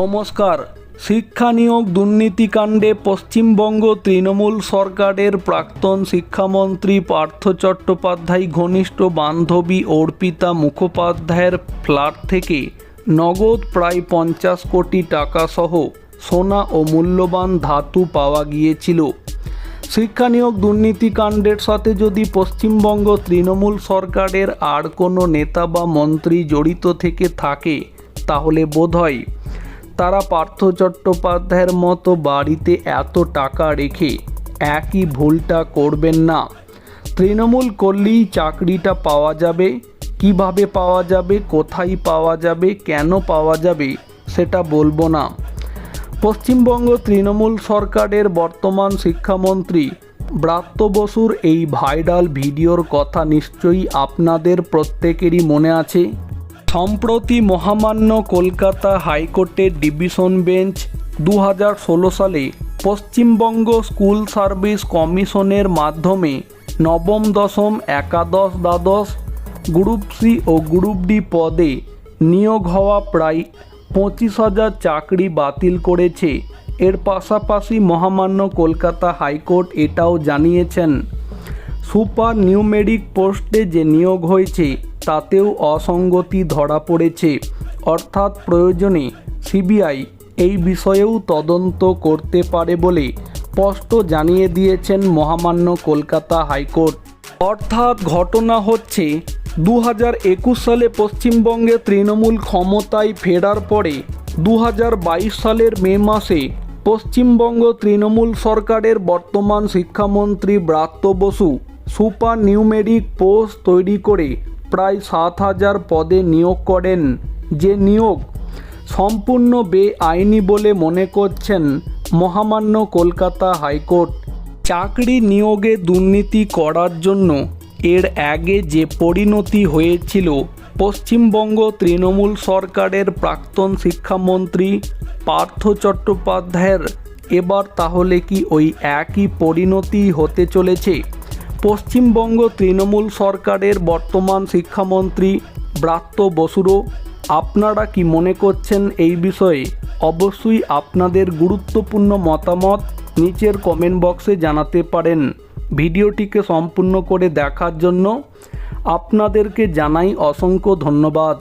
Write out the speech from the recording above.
নমস্কার। শিক্ষা নিয়োগ দুর্নীতিকাণ্ডে পশ্চিমবঙ্গ তৃণমূল সরকারের প্রাক্তন শিক্ষামন্ত্রী পার্থ চট্টোপাধ্যায়, ঘনিষ্ঠ বান্ধবী অর্পিতা মুখোপাধ্যায়ের ফ্ল্যাট থেকে নগদ প্রায় পঞ্চাশ কোটি টাকাসহ সোনা ও মূল্যবান ধাতু পাওয়া গিয়েছিল। শিক্ষা নিয়োগ দুর্নীতিকাণ্ডের সাথে যদি পশ্চিমবঙ্গ তৃণমূল সরকারের আর কোনো নেতা বা মন্ত্রী জড়িত থেকে থাকে, তাহলে বোধহয় তারা পার্থ চট্টোপাধ্যায়ের মতো বাড়িতে এত টাকা রেখে একই ভুলটা করবেন না। তৃণমূল করলেই চাকরিটা পাওয়া যাবে, কীভাবে পাওয়া যাবে, কোথায় পাওয়া যাবে, কেন পাওয়া যাবে, সেটা বলব না। পশ্চিমবঙ্গ তৃণমূল সরকারের বর্তমান শিক্ষামন্ত্রী ব্রাত্য বসুর এই ভাইরাল ভিডিওর কথা নিশ্চয়ই আপনাদের প্রত্যেকেরই মনে আছে। সম্প্রতি মহামান্য কলকাতা হাইকোর্টের ডিভিশন বেঞ্চ দু হাজার ষোলো সালে পশ্চিমবঙ্গ স্কুল সার্ভিস কমিশনের মাধ্যমে নবম, দশম, একাদশ, দ্বাদশ, গ্রুপ সি ও গ্রুপ ডি পদে নিয়োগ হওয়া প্রায় পঁচিশ হাজার চাকরি বাতিল করেছে। এর পাশাপাশি মহামান্য কলকাতা হাইকোর্ট এটাও জানিয়েছেন। সুপার নিউমেরিক পোস্টে যে নিয়োগ হয়েছে, তাতেও অসঙ্গতি ধরা পড়েছে। অর্থাৎ প্রয়োজনে সিবিআই এই বিষয়েও তদন্ত করতে পারে বলে স্পষ্ট জানিয়ে দিয়েছেন মহামান্য কলকাতা হাইকোর্ট। অর্থাৎ ঘটনা হচ্ছে দু হাজার একুশ সালে পশ্চিমবঙ্গে তৃণমূল ক্ষমতায় ফেরার পরে দু হাজার বাইশ সালের মে মাসে পশ্চিমবঙ্গ তৃণমূল সরকারের বর্তমান শিক্ষামন্ত্রী Bratya Basu super numeric post তৈরি করে প্রায় সাত হাজার পদে নিয়োগ করেন। যে নিয়োগ সম্পূর্ণ বেআইনি বলে মনে করছেন মহামান্য কলকাতা হাইকোর্ট। চাকরি নিয়োগে দুর্নীতি করার জন্য এর আগে যে পরিণতি হয়েছিল পশ্চিমবঙ্গ তৃণমূল সরকারের প্রাক্তন শিক্ষামন্ত্রী পার্থ চট্টোপাধ্যায়ের এবার তাহলে কি ওই একই পরিণতি হতে চলেছে? পশ্চিমবঙ্গ তৃণমূল সরকারের বর্তমান শিক্ষামন্ত্রী ব্রাত্য বসুরও আপনারা কি মনে করছেন এই বিষয়ে? অবশ্যই আপনাদের গুরুত্বপূর্ণ মতামত নিচের কমেন্ট বক্সে জানাতে পারেন। ভিডিওটিকে সম্পূর্ণ করে দেখার জন্য আপনাদেরকে জানাই অসংখ্য ধন্যবাদ।